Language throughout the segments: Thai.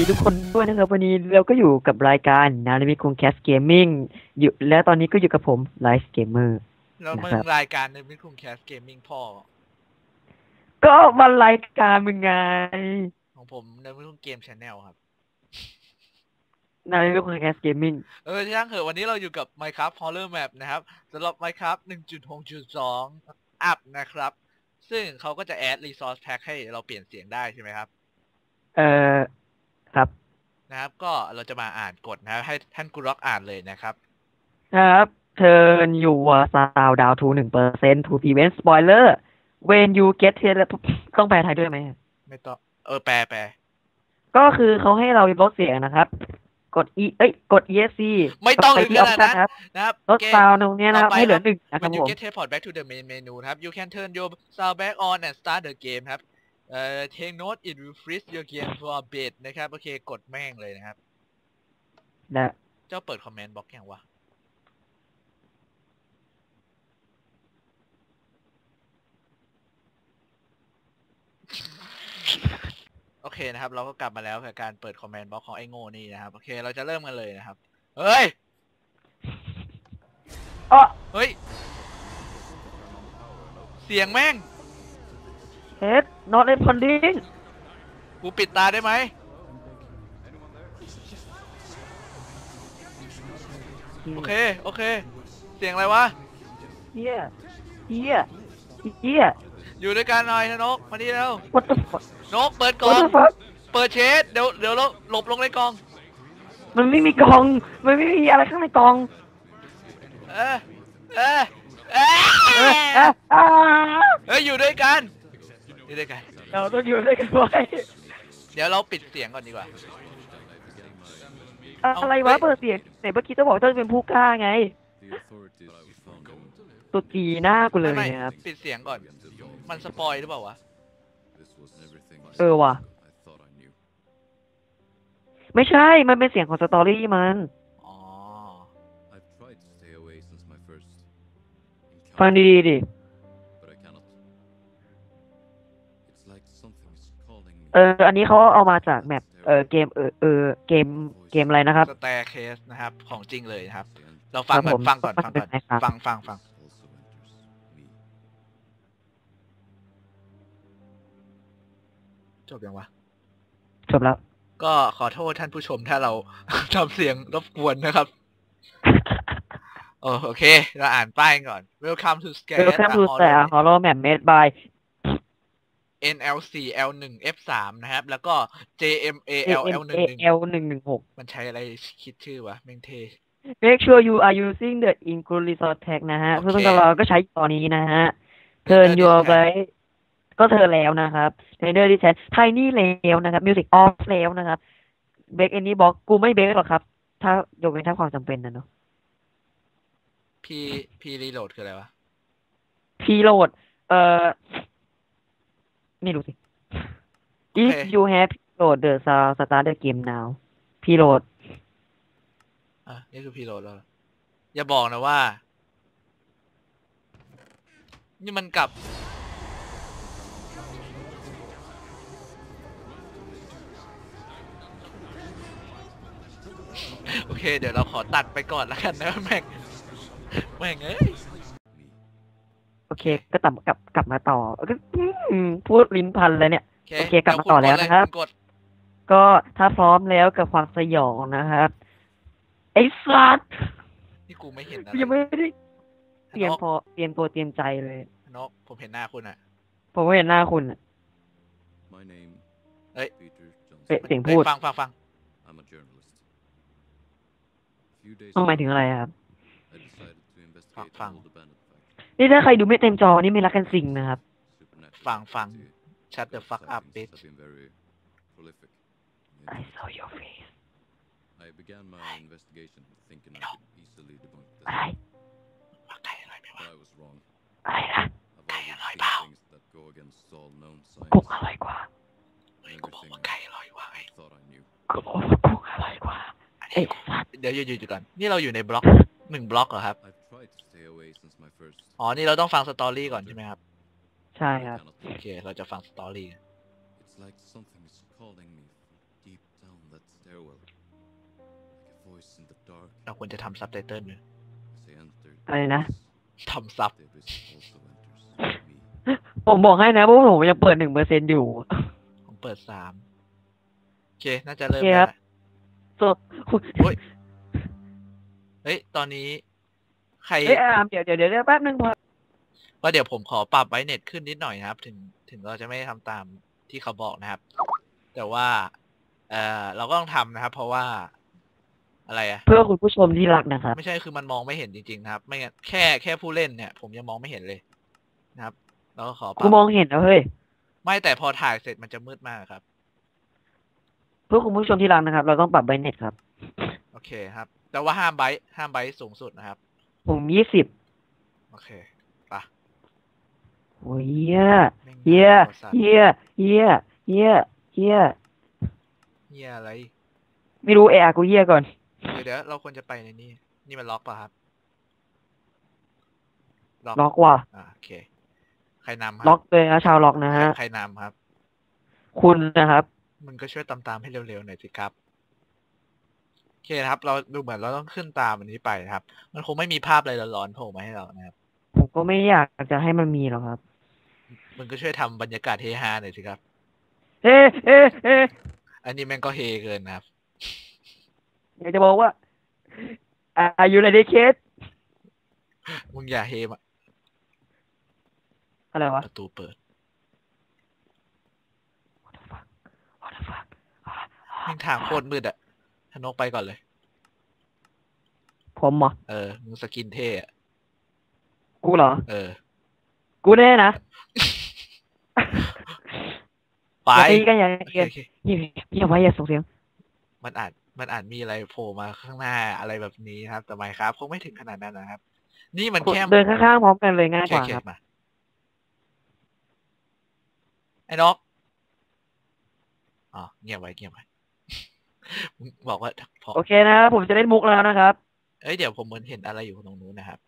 ดีทุกคนด้วยนะครับ วันนี้เราก็อยู่กับรายการนาฬิมิคุงแคสเกมมิ่งอยู่และตอนนี้ก็อยู่กับผมไลฟ์เกมเมอร์แล้วมึนะครังบรายการในมิคุงแคสเกมมิ่งพ่อ ก็มารายการมึงไง ของผมในมิคุงเกมชาแนลครับนาฬิมิคุงแคสเกมมิ่งเออช่างเหอะวันนี้เราอยู่กับ Minecraft Horror Map นะครับสำหรับ Minecraft 1.6.2 อัพนะครับ ซึ่งเขาก็จะแอด Resource Pack ให้เราเปลี่ยนเสียงได้ใช่ไหมครับ เอ่อ ครับ นะครับ ก็เราจะมาอ่านกฎนะครับ ให้ท่านกุร็อกอ่านเลยนะครับ ครับ turn your sound down to หนึ่งเปอร์เซ็นต์ to prevent spoiler when you get here ต้องแปลไทยด้วยไหม ไม่ต้อง เออ แปลแปล ก็คือเขาให้เราลดเสียงนะครับ กด e เอ้ย กด esc ไม่ต้องไปถึงที่ขออปนาดชั่นนั้นครับนะครับ ลดเกมซาวตรงเนี้ยนะครับต่อไปให้เหลือครับหนึ่งนะครับ When you ผม get teleport back to the main menu นะครับ you can turn your sound back on and start the game ครับ เอ่อ take note it will freeze your game for a bit นะครับ โอเค กดแม่งเลยนะครับและเจ้าเปิดคอมเมนต์บล็อกยังวะ โอเคนะครับ เราก็กลับมาแล้วกับการเปิดคอมเมนต์บล็อกของไอ้โง่นี่นะครับ โอเค เราจะเริ่มกันเลยนะครับ เฮ้ยอ๋อเฮ้ย เสียงแม่ง head not responding กูปิดตาได้ไหม โอเค โอเค เสียงอะไรวะเฮียเฮียเฮียอยู่ด้วยกันหน่อยนะนก มานี่แล้ว what the fuck นกเปิดกล่อ what ง the fuck เปิดเชดเดี๋ยวเดี๋ยวเราหลบลงในกล่อง มันไม่มีกล่อง มันไม่มีอะไรข้างในกล่อง เออเออเอเอออเอออ่าเฮ้ยอยู่ด้วยกัน อยู่ด้วยกันเราต้องอยู่ด้วยกันไว้เดี๋ยวเราปิดเสียงก่อนดีกว่า อะไรวะเปิดเสียงไหนเมื่อกี้ต้องบอกต้องเป็นผู้กล้าไง The authorities we found them. ตัวจีหน้ากูเลยไม่นะครับปิดเสียงก่อน มันสปอยหรือเปล่าวะ This was everything I เออว่ะ I thought I knew. ไม่ใช่ มันเป็นเสียงของสตอรี่มันอ๋อ I've tried to stay away since my first ฟัง encounter, ดีๆดิ เออ อันนี้เขาเอามาจากแมปเออเกมเออเออเกมเกมอะไรนะครับ สแตร์เคสนะครับ ของจริงเลยนะครับ And เราฟังครับก่อผนมฟังก่อนฟังก่อนครับฟังฟังฟัง also enters me. จบยังวะจบแล้ว ก็ขอโทษท่านผู้ชมถ้าเราทำเสียงรบกวนนะครับโอโอเค เราอ่านป้ายก่อน Welcome to Scare Welcome to the Horror Map made by NLC L1 F3 นะครับ แล้วก็ JMAL L11 L หนึ่งหนึ่งหกมันใช้อะไรคิดชื่อวะแม่งเท Make sure you are using the include resource tag นะฮะโอเคซึ่งเราก็ใช้ตอนนี้นะฮะ Turn Enter your this tag right ก็เธอแล้วนะครับ Render this tag Tiny แล้วนะครับ Music off แล้วนะครับ Break any box กูไม่เบรกหรอกครับ ถ้ายกเว้นถ้าความจำเป็นนะเนาะ P P reload คืออะไรวะ Preload เอ่อ ไม่รู้สิ If โอเค you have preload the sound start the game now Preload อะนี่คือ preload แล้วเหรออย่าบอกนะว่า นี่มันกลับ โอเค เดี๋ยวเราขอตัดไปก่อนแล้วกันนะแม่ง แม่งเอ้ย Me. โอเค ก็กลับกลับกลับมาต่อก็อืมพูดลิ้นพันเลยเนี่ย โอเค กลับมาต่อแล้วนะครับกดก็ถ้าพร้อมแล้วกับความสยองนะครับ ไอ้สัตว์นี่กูไม่เห็นนะยังไม่ได้เตรียมนกพอเตรียมตัวเตรียมใจเลยนกผมเห็นหน้าคุณอะ ผมไม่เห็นหน้าคุณอะ My name Hey. Peter Johnson. เอ๊ะเสียงเฮ้ยพูดฟังฟังฟัง I'm a journalist. A few days ต้องหมาย ago, ถึงอะไรอะครับ I decided นี่ถ้าใครดูไม่เต็มจอนี่ไม่รักกันสิ่งนะครับ Supernatural Fang, Fang. activity. Shut the fuck up Sightings bitch have been very prolific. I saw your face I began my investigation thinking I could easily debunk อะไร this, ว่าไก่อะไรไหมวะ but I was wrong. อะไรนะ I've always like seen bao. things that go against all known กุ้ง science อร่อยกว่าเฮ้ย and กูบอก everything ว่าไก่อร่อยว่ะไอ้ I thought I knew. กูบอกว่ากุ้งอร่อยกว่าอันไอ้นี้สัตว์เดี๋ยวหยุดหยุดหยุดก่อนนี่เราอยู่ในบล็อกหนึ่งบล็อกเหรอครับ อ๋อ นี่เราต้องฟังสตอรี่ก่อนใช่ไหมครับ ใช่ but I ครับ cannot โอเค เราจะฟังสตอรี่ It's like something is calling me from deep down that stairwell. Like a voice in the dark เราควรจะทำซับไตเติล as I entered. อะไรนะทำซับ The abyss also enters me. ผมบอกให้นะเพราะว่าผมยังเปิดหนึ่งเปอร์เซ็นอยู่ ผมเปิดสามโอเค น่าจะเริ่มโอเคได้ครับละโซเฮ้ยเฮ้ย ตอนนี้ ใครเอ้ยอามเดี๋ยวเดี๋ยวเดี๋ยวแป๊บนึงพอว่าเดี๋ยวผมขอปรับไบเน็ตขึ้นนิดหน่อยนะครับ ถึงถึงเราจะไม่ทำตามที่เขาบอกนะครับ แต่ว่า เออเราก็ต้องทำนะครับ เพราะว่าอะไรอะเพื่อคุณผู้ชมที่รักนะครับ ไม่ใช่คือมันมองไม่เห็นจริงๆนะครับ ไม่งั้นแค่แค่ผู้เล่นเนี่ย ผมยังมองไม่เห็นเลยนะครับแล้วก็ขอปกูรับมองเห็นแล้วเฮ้ยไม่แต่พอถ่ายเสร็จมันจะมืดมากครับ เพื่อคุณผู้ชมที่รักนะครับ เราต้องปรับไบเน็ตครับ โอเคครับ แต่ว่าห้ามไบต์ห้ามไบต์สูงสุดนะครับ ผมยี่สิบโอเคไปะโอ้ยเฮียแม่งเฮียน่ากลัวสัตว์เฮียเฮียเฮียเฮียเฮียอะไร ไม่รู้เอะกูเฮียก่อนเดี๋ยวเดี๋ยวเราควรจะไปในนี่ นี่มันล็อกป่ะครับ ล็อกล็อกว่ะอ่าโอเค ใครนำครัล็อกเลยนะชาวล็อกนะใครฮะ ใครนำครับ คุณนะครับ มึงก็ช่วยตามตามๆให้เร็วๆหน่อยสิครับ โอเคนะครับ เราดูเหมือนเราต้องขึ้นตามอันนี้ไปนะครับ มันคงไม่มีภาพอะไรร้อนๆโผล่มาให้เรานะครับ ผมก็ไม่อยากจะให้มันมีหรอกครับมึงก็ช่วยทำบรรยากาศเฮฮาหน่อยสิครับ เอ๊ะเอ๊ะเอ๊ะอันนี้แม่งก็เฮเกินนะครับ อยากจะบอกว่าอายุไรเดเคสมึงอย่าเฮมาอะไรวะ ประตูเปิด What the fuck แม่งทางโคตรมืดอะ ธนกไปก่อนเลย ผมเหรอ เออมึงสกินเท่อะกูเหรอ เออ กูแน่นะไปอย่าตีกันอย่าโอตีเคกันโอเคอย่าอย่าไว้อย่าส่งเสียง มันอาจมันอาจมีอะไรโผล่มาข้างหน้าอะไรแบบนี้นะครับ แต่ไม่ครับคงไม่ถึงขนาดนั้นนะครับ นี่มันแค่เดินข้างๆพร้อมกันเลยง่ายโอกเคว่าโอเคครับมาไอ้นกอ๋อเงียบไว้เงียบไว้มึง บอกว่าพอโอเคนะครับผมจะเล่นมุกแล้วนะครับ เอ้ยเดี๋ยวผมเหมือนเห็นอะไรอยู่ตรงนู้นนะครับ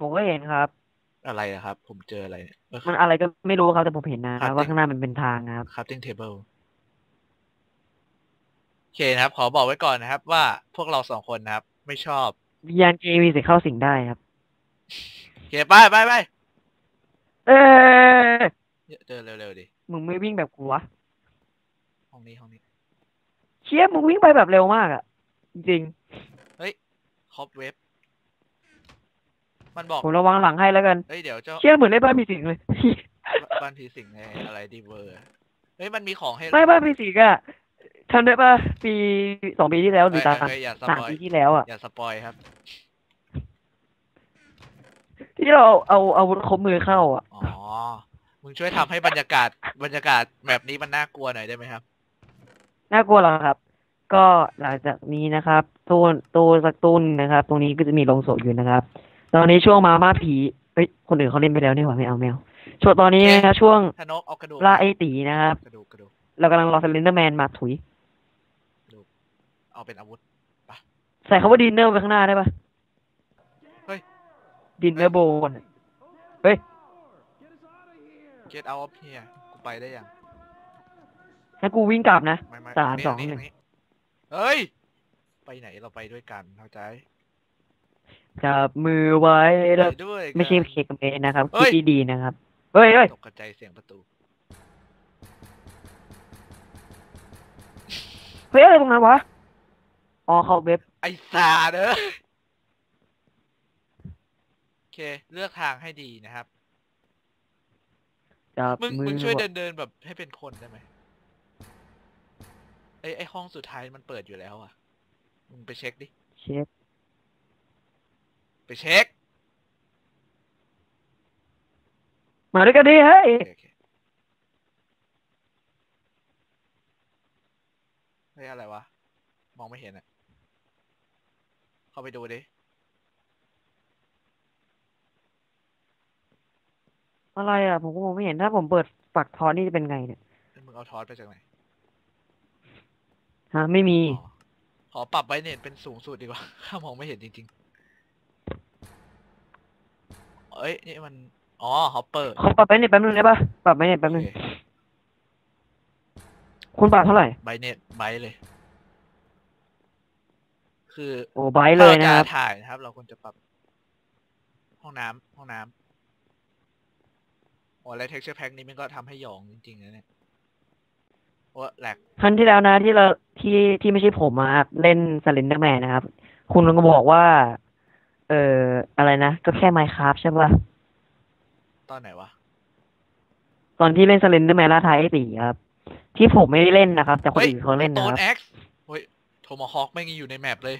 ผมก็เห็นครับ อะไรอะครับ ผมเจออะไรเนี่ยเออมันอะไรก็ไม่รู้ครับแต่ผมเห็นนะครัครับบว่าข้างหน้ามันเป็นทางนะครับ crafting table โอเคนะครับ ขอบอกไว้ก่อนนะครับ ว่าพวกเราสองคนนะครับ ไม่ชอบวิญญาณเกมีสิทธิ์เข้าสิงได้ครับโอเคไปไปไปเอ้ยเจอเร็วๆดิมึงไม่วิ่งแบบกูวะห้องนี้ห้องนี้ เชี่ยมึงวิ่งไปแบบเร็วมากอะจริงครอบเว็บ มันบอกๆผมระวังหลังให้แล้วกันเอ้ยเดี๋ยวเจ้าเชี่ยเหมือนเล่นบ้านผีสิงเลย บ้านผีสิงในอะไรดีเวอร์ เฮ้ยมันมีของให้ไม่บ้านผีสิงอะทำได้ป่ะปีสองปีที่แล้วหรือตาเอ้ยเอ้ยอย่าสสามปอยปีที่แล้วอะอย่าสปอยครับ ที่เราเอาเอาอาวุธครบมือเข้าอะอ๋อ มึงช่วยทำให้บรรยากาศบรรยากาศแบบนี้มันน่ากลัวหน่อยได้ไหมครับ น่ากลัวเหรอครับ ก็หลังจากนี้นะครับตู้ตู้สักตู้หนึงนะครับ ตรงนี้ก็จะมีโรงศพอยู่นะครับ ตอนนี้ช่วงมาม่าผีเอ้ยคนอื่นเขาเล่นไปแล้วนี่หว่าไม่เอาไม่เอาช่วงตอนนี้นะครับช่วงถ้านกเอากระดูกล่าไอตีนะครับกระดูกกระดูกเรากำลังรอสเลนเดอร์แมนมาถุยเอาเป็นอาวุธใส่คาว่าดินเนอร์ไปข้างหน้าได้ปะเฮ้ยดินเนอร์โบนเฮ้ย get out of here กูไปได้ยัง ให้กูวิ่งกลับนะ ไม่ไม่สามตรสองนี้หนึ่งตรเฮ้ย ไปไหนเราไปด้วยกันเข้าใจจับมือไว้ไปแล้วด้วยกัน ไม่ใช่เคกเมนนะครับเฮ้ยคิดดีๆนะครับ เฮ้ยเฮ้ยตกกระใจเสียงประตู เฮ้ยอะไรตรงนั้นวะ อ๋อเขาเว็บไอ้สาเด้อโอเค เลือกทางให้ดีนะครับ จับมึงมือมึงช่วยไเดินเดินแบบให้เป็นคนได้ไหม ไอไอห้องสุดท้ายมันเปิดอยู่แล้วอะ มึงไปเช็คดิ เช็ค ไปเช็ค มาด้วยกันดิเฮ้ย โอเคโอเคเฮ้ยอะไรวะ มองไม่เห็นอะ เข้าไปดูดิ อะไรอะ ผมก็มองไม่เห็นถ้าผมเปิดปักทอนนี่จะเป็นไงเนี่ยเอ้ยมึงเอาทอสไปจากไหน ฮะไม่มีอ๋อขอปรับไบรท์เน็ตเป็นสูงสุดดีกว่า ข้ามองไม่เห็นจริงๆ เอ้ย นี่มัน อ๋อฮอปเปอร์ ขอปรับไปเน็ตแป๊บนึงได้ปะปรับไปเน็ตแป๊บนึง คุณปรับเท่าไหร่ ไบรท์เน็ตไบรท์เลย คือโอ้ไบร์ทเลยนะคถ้ารับเราจถ่ายนะครับ เราควรจะปรับ ห้องน้ำห้องน้ำโอ้แล้ว texture pack นี้มันก็ทำให้หยองจริงๆนะเนี่ย โอ้แหลกครั้งที่แล้วนะที่เราที่ที่ไม่ใช่ผมอะครับเล่นสเลนเดอร์แมนนะครับ คุณก็บอกว่า เอ่ออะไรนะ ก็แค่ไมค์คราฟใช่ป่ะตอนไหนวะ ตอนที่เล่นสเลนเดอร์แมนล่าท้ายไอ้ตีครับ ที่ผมไม่ได้เล่นนะครับ แต่คนเฮ้ยอื่นเขาเล่นโตนะคนรับ แอ็กซ์เฮ้ยโทมาฮอคไม่งอยู่ในแมปเลย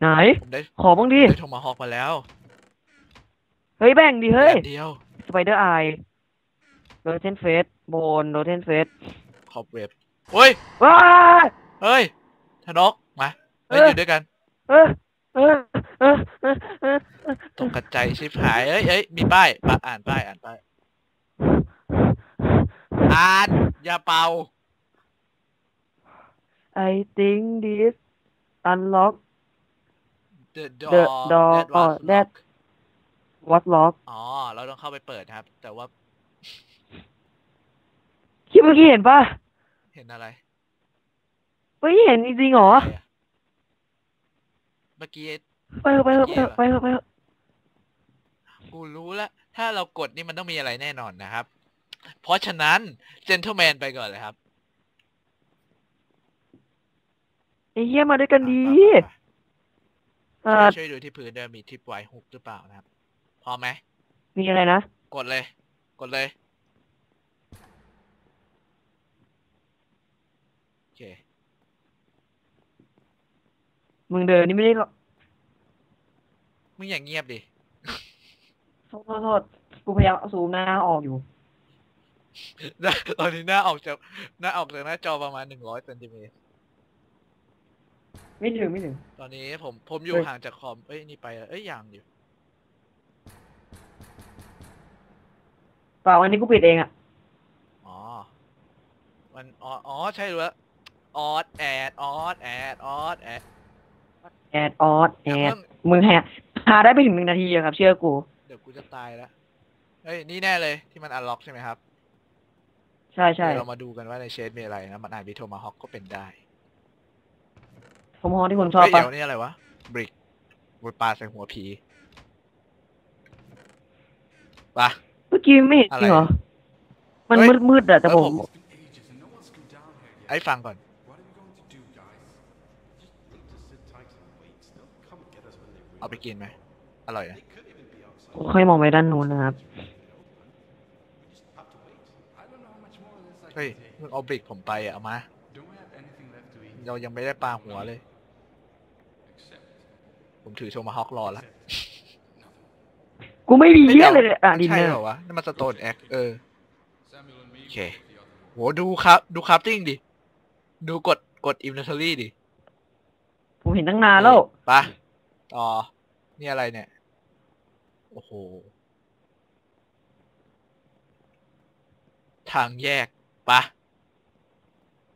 ไหน ผมได้ขอบ้างดิ ได้โทมาฮอคมาแล้วเฮ้ยแบ่งดิเฮ้ยอันเดียว สไปเดอร์ไอ โรเทนเฟสโบนโรเทนเฟสขอบเว็บเฮ้ยว้าเฮ้ยธนกมาเล่นเออออยู่ด้วยกันเออเออเออเออเออตกกระใจชิบหายเอ้ยเอ้ยมีป้ายปะอ่านป้ายอ่านป้ายอ่านอย่าเป่าไอ think this unlock the The door door that was oh, that- locked what lock อ๋อ เราต้องเข้าไปเปิดนะครับ แต่ว่าคิด เมื่อกี้เห็นป่ะเห็นอะไร เฮ้ยเห็นจริงๆเหรอ อะไรอะเมื่อกี้ไปเถอะไปเถอะไปเถอะไปเถอะไปเถอะกูรู้แล้วถ้าเรากดนี่มันต้องมีอะไรแน่นอนนะครับ เพราะฉะนั้น gentleman ไปก่อนเลยครับไอ้เหี้ยมาด้วยกันดีไปเอๆอช่วยดูที่พื้นด้วยมีทิปไวฮุกหรือเปล่านะครับ พร้อมไหม มีอะไรนะ กดเลย กดเลย โอเค มึงเดินนี่ไม่ได้หรอกมึงอย่างเงียบดิ โทษโทษโทษกูพยายามเอาซูมหน้าออกอยู่ตอนนี้หน้าออกจากหน้าออกจากหน้าจอประมาณหนึ่งร้อยเซนติเมตร ไม่ถึงไม่ถึง ตอนนี้ผมผมอยู่เฮ้ย ห่างจากคอม เอ้ยนี่ไปแล้วเอ้ยยังอยู่ เปล่าอันนี้กูปิดเองอะอ๋อ มัน อ๋อ อ๋อ ใช่รู้แล้วออดแอดออดแอดออดแอด แอดออดแออย่าดเพิ่งมึงแฮะหาได้ไม่ถึงหนึ่งนาทีอะครับ เชื่อกู เดี๋ยวกูจะตายแล้วเฮ้ย นี่แน่เลยที่มันอันล็อกใช่ไหมครับ ใช่ใช่เดี๋ยวเรามาดูกันว่าในเชดมีอะไรนะมันอาจมีโทมาฮอกก็เป็นได้ผมฮอที่คุณชอบเฮ้ยปะเดี๋ยวนี่อะไรวะบริกบนปลาใส่หัวผีปะเมื่อกี้ไม่เห็นจริงเหรอ มันเฮ้มืยดมืดๆอะแต่เออผมผมไอ้ฟังก่อน What are we going to do, guys? Just need to sit tight and wait. They'll come get us when they really เอาไปกินไหม อร่อยนะ They could even be outside. ผมค่อยมองไปด้านนู้นนะครับ We just have to wait. I don't know how much more of this I เฮ้ย can take. มึงเอาบริกผมไปอะเอามา Don't we have anything left to eat? เรายังไม่ได้ปลาหัวเลย Except ผมถือโทมาฮอกรอแล้ว nothing. กูไม่มีฮ้เหี้ยเลยอะดินใช่เนอเหรร์อวะนี่มันสโตนแอคเออ Samuel and me Okay. go with the other. โห ดูครับ ดูคราฟติ้งดิ ดูกด กดอินเวนทอรี่ดิ ผมเห็นตั้งนานแล้ว ไปะ ต่อนี่อะไรเนี่ย โอ้โห ทางแยกปะ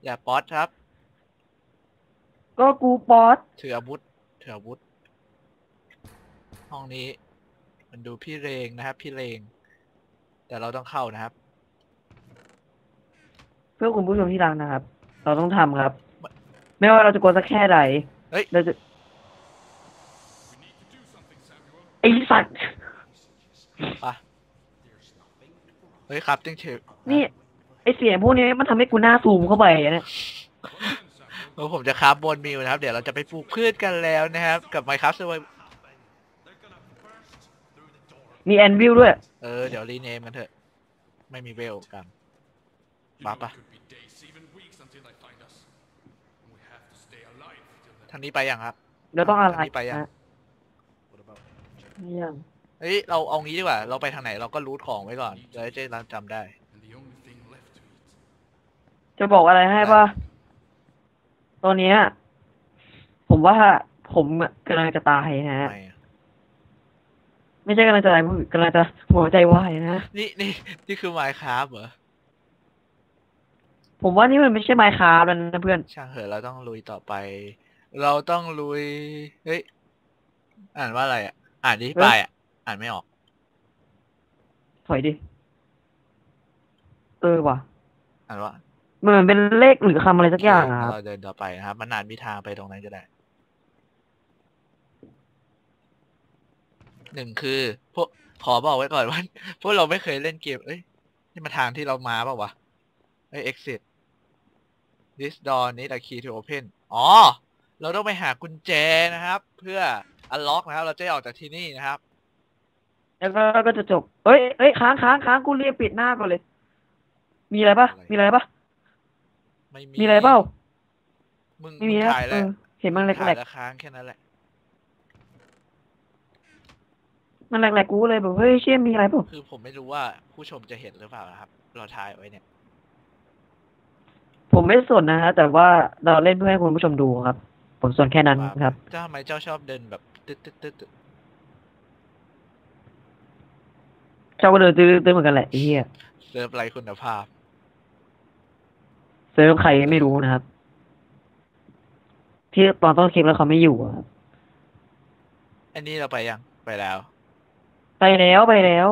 อย่าป๊อตครับ ก็กูป๊อตถืออาวุธถืออาวุธ ห้องนี้ มันดูพี่เรงนะครับ พี่เรง แต่เราต้องเข้านะครับ เพื่อคุณผู้ชมที่รักนะครับ เราต้องทำครับ ไม่ว่าเราจะกลัวสักแค่ใดเฮ้ย เราจะ We need to do something, Samuel. ไอ้สัตว์ปะเฮ้ยครับติ้งเชฟนี่ ไอเสียงพวกนี้มันทำให้กูหน้าซูมเข้าไปอะเนี่ย Well done, Samuel. เออผมจะคราฟบนมิวนะครับ เดี๋ยวเราจะไปปลูกพืชกันแล้วนะครับ กับไมครับ They're gonna burst through the door. มีแอนวิลด้วย เออ เดี๋ยวรีเนมกันเถอะ ไม่มีเวลกัน You know, Papa. it could be days, even weeks until they find us. And we have to stay alive till then. ทางนี้ไปยังครับ เราต้องอะไรทางนี้ไปยัง นะ What about ยังเฮ้ยเราเอางี้ดีกว่า เราไปทางไหนเราก็รูทของไว้ก่อนจะได้เจ๊จำได้ and the only thing left to eat? จะบอกอะไรให้ป่ะ ตอนเนี้ย ผมว่าผมอะกำลังจะตายนะทำไมอะไม่ใช่กำลังจะตายกำลังจะหัวใจวายนะ นี่นี่นี่คือไมครับเหรอ ผมว่านี่มันไม่ใช่ไมค์คาร์แล้วนะเพื่อน ช่างเหอะเราต้องลุยต่อไป เราต้องลุย เฮ้ย อ่านว่าอะไรอะ อ่านที่เฮ้ยป้ายอะ อ่านไม่ออก ถอยดิ เออว่ะ อ่านว่าเหมือนเป็นเลขหรือคำอะไรสักอย่างอะครับ เราเดินต่อไปนะครับ มันนานมีทางไปตรงนั้นก็ได้ หนึ่งคือ พวกขอบอกไว้ก่อนว่า พวกเราไม่เคยเล่นเกม เอ้ย นี่มาทางที่เรามาเปล่าวะเอ้ย exit this door need a key to open อ๋อ เราต้องไปหากุญแจนะครับ เพื่อ unlock นะครับ เราจะได้ออกจากที่นี่นะครับ แล้วก็ก็จะจบเอ้ยเอ้ยค้างค้างค้างกูเรียกปิดหน้าก่อนเลย มีอะไรปะอะไรมีอะไรปะไม่มีมีอะไรเปล่ามึงไม่มึมีงนะถ่ายเอแล้วอเห็นมันแหลถ่ายกแล้วค้างแค่นั้นแหละๆมันแหลกๆกูเลยแบบเฮ้ยเชี่ยมีอะไรเปล่าคือผมไม่รู้ว่าผู้ชมจะเห็นหรือเปล่านะครับ เราถ่ายไว้เนี่ย ผมไม่สนนะฮะแต่ว่าเราเล่นเพื่อให้คุณผู้ชมดูครับ ผมสนแค่นั้นครับ เจ้าทำไมเจ้าชอบเดินแบบ ตึ๊ดตึ๊ดตึ๊ดตึ๊ดชอบก็เดินตื้อตื้อเหมือนกันแหละไอ้เหี้ยเซิร์ฟไรคุณภาพ เซิร์ฟใครไม่รู้นะครับ ที่ตอนต้นคลิปแล้วเขาไม่อยู่อะครับอันนี้เราไปยัง ไปแล้ว ไปแล้วไปแล้ว